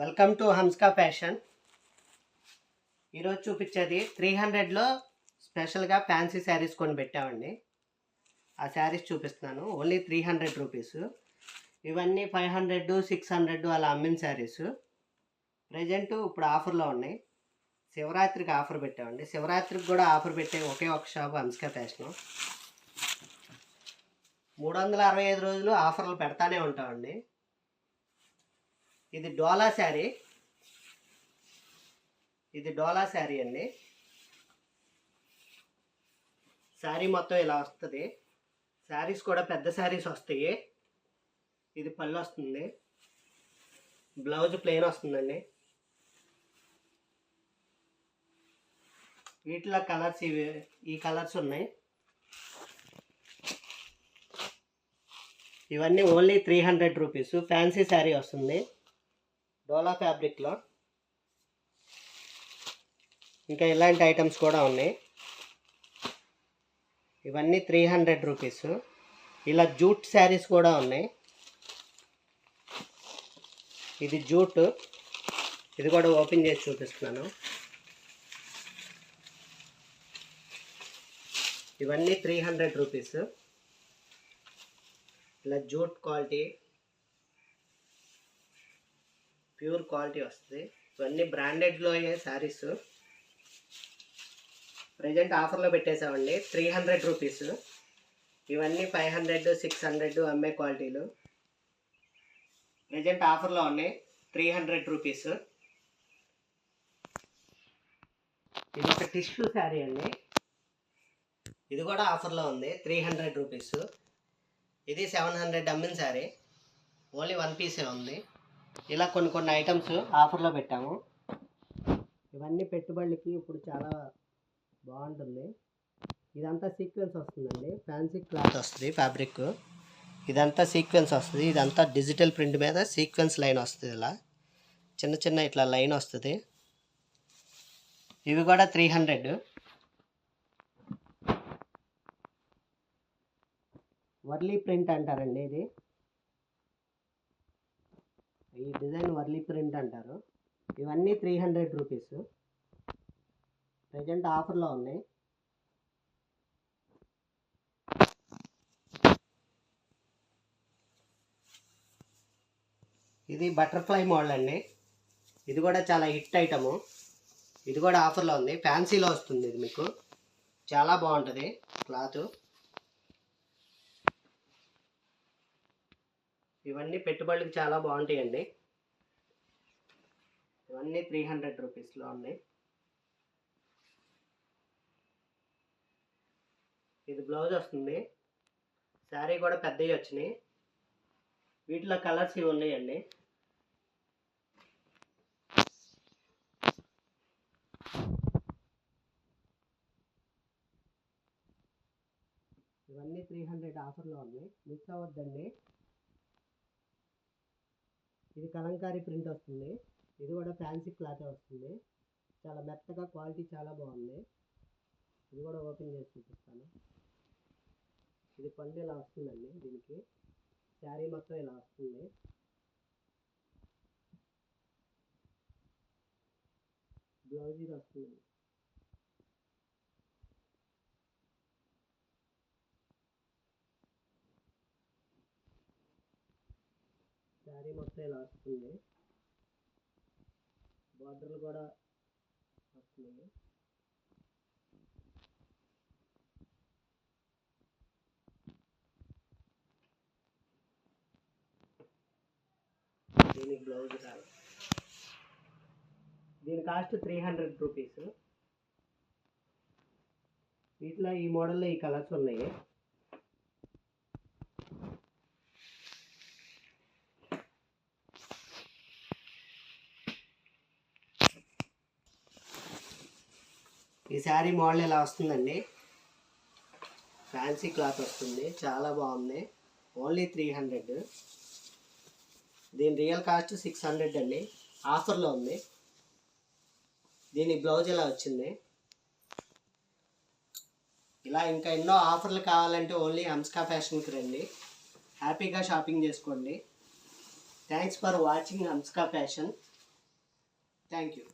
Welcome to హంస్కా fashion. ఈరోజు చూపించేది three హండ్రెడ్లో స్పెషల్గా ఫ్యాన్సీ శారీస్ కొని పెట్టామండి. ఆ శారీస్ చూపిస్తున్నాను. ఓన్లీ త్రీ హండ్రెడ్ రూపీస్ ఇవన్నీ ఫైవ్ హండ్రెడ్ సిక్స్ హండ్రెడ్ అలా అమ్మిన శారీస్ ప్రజెంట్ ఇప్పుడు ఆఫర్లో ఉన్నాయి. శివరాత్రికి ఆఫర్ పెట్టామండి. శివరాత్రికి కూడా ఆఫర్ పెట్టే ఒకే ఒక షాప్ హంస్కా ఫ్యాషన్. మూడు వందల అరవై ఐదు రోజులు ఆఫర్లు పెడతానే ఉంటామండి. ఇది డోలా శారీ. ఇది డోలా శారీ అండి. శారీ మొత్తం ఇలా వస్తుంది. శారీస్ కూడా పెద్ద శారీస్ వస్తాయి. ఇది పళ్ళు వస్తుంది. బ్లౌజ్ ప్లెయిన్ వస్తుందండి. వీటిలో కలర్స్ ఇవి ఈ కలర్స్ ఉన్నాయి. ఇవన్నీ only three hundred rupees. Fancy sari వస్తుంది. డోలా ఫ్యాబ్రిక్లో ఇంకా ఇలాంటి ఐటమ్స్ కూడా ఉన్నాయి. ఇవన్నీ త్రీ హండ్రెడ్ రూపీస్. ఇలా జూట్ శారీస్ కూడా ఉన్నాయి. ఇది జూట్. ఇది కూడా ఓపెన్ చేసి చూపిస్తున్నాను. ఇవన్నీ త్రీ హండ్రెడ్ రూపీస్. ఇలా జూట్ క్వాలిటీ ప్యూర్ క్వాలిటీ వస్తుంది. ఇవన్నీ బ్రాండెడ్లో అయ్యే శారీస్ ప్రజెంట్ ఆఫర్లో పెట్టేసామండి త్రీ హండ్రెడ్ రూపీస్ ఇవన్నీ ఫైవ్ హండ్రెడ్ సిక్స్ హండ్రెడ్ అమ్మే క్వాలిటీలు ప్రజెంట్ ఆఫర్లో ఉన్నాయి. త్రీ హండ్రెడ్ రూపీస్ ఇది ఒక టిష్యూ శారీ అండి. ఇది కూడా ఆఫర్లో ఉంది. త్రీ హండ్రెడ్ రూపీస్ ఇది సెవెన్ హండ్రెడ్ అమ్మిన శారీ ఓన్లీ వన్ పీసే ఉంది. ఇలా కొన్ని కొన్ని ఐటమ్స్ ఆఫర్లో పెట్టాము. ఇవన్నీ పెట్టుబడులకి ఇప్పుడు చాలా బాగుంటుంది. ఇదంతా సీక్వెన్స్ వస్తుందండి. ఫ్యాన్సీ క్లాత్ వస్తుంది ఫ్యాబ్రిక్ ఇదంతా సీక్వెన్స్ వస్తుంది. ఇదంతా డిజిటల్ ప్రింట్ మీద సీక్వెన్స్ లైన్ వస్తుంది ఇలా. చిన్న చిన్న ఇట్లా లైన్ వస్తుంది. ఇవి కూడా త్రీ హండ్రెడ్ వర్లీ ప్రింట్ అంటారండి ఇది. ఈ డిజైన్ వర్లీ ప్రింట్ అంటారు. ఇవన్నీ త్రీ హండ్రెడ్ రూపీస్ ప్రజెంట్ ఆఫర్లో ఉన్నాయి. ఇది బటర్ఫ్లై మోడల్ అండి. ఇది కూడా చాలా హిట్ ఐటము. ఇది కూడా ఆఫర్లో ఉంది. ఫ్యాన్సీలో వస్తుంది ఇది మీకు. చాలా బాగుంటుంది క్లాత్. ఇవన్నీ పెట్టుబడులకు చాలా బాగుంటాయండి. ఇవన్నీ త్రీ హండ్రెడ్ రూపీస్లో ఉన్నాయి. ఇది బ్లౌజ్ వస్తుంది. శారీ కూడా పెద్దవి వచ్చినాయి. వీటిలో కలర్స్ ఇవి ఉన్నాయండి. ఇవన్నీ త్రీ హండ్రెడ్ ఆఫర్లో ఉన్నాయి. మిస్ అవ్వద్దండి. ఇది కలంకారీ ప్రింట్ వస్తుంది. ఇది కూడా ఫ్యాన్సీ క్లాత్ వస్తుంది. చాలా మెత్తగా క్వాలిటీ చాలా బాగుంది. ఇది కూడా ఓపెన్ చేసి చూపిస్తాను. ఇది పళ్ళు ఇలా వస్తుందండి దీనికి. శారీ మొత్తం ఇలా వస్తుంది. బ్లౌజ్ ఇది వస్తుంది శారీ మొత్తం ఇలా వస్తుంది. బార్డర్లు కూడా వస్తుంది దీనికి బ్లౌజ్ కాదు దీని కాస్ట్ త్రీ హండ్రెడ్ రూపీస్ వీటిలో ఈ మోడల్లో ఈ కలర్స్ ఉన్నాయి. ఈ శారీ మోడల్ ఇలా వస్తుందండి? ఫ్యాన్సీ క్లాత్ వస్తుంది. చాలా బాగుంది. ఓన్లీ త్రీ హండ్రెడ్ దీని రియల్ కాస్ట్ సిక్స్ హండ్రెడ్ అండి. ఆఫర్లో ఉంది. దీని బ్లౌజ్ ఇలా వచ్చింది? ఇలా ఇంకా ఎన్నో ఆఫర్లు కావాలంటే ఓన్లీ హంస్కా ఫ్యాషన్కి రండి. హ్యాపీగా షాపింగ్ చేసుకోండి. థ్యాంక్స్ ఫర్ వాచింగ్ హంస్కా ఫ్యాషన్ థ్యాంక్ యూ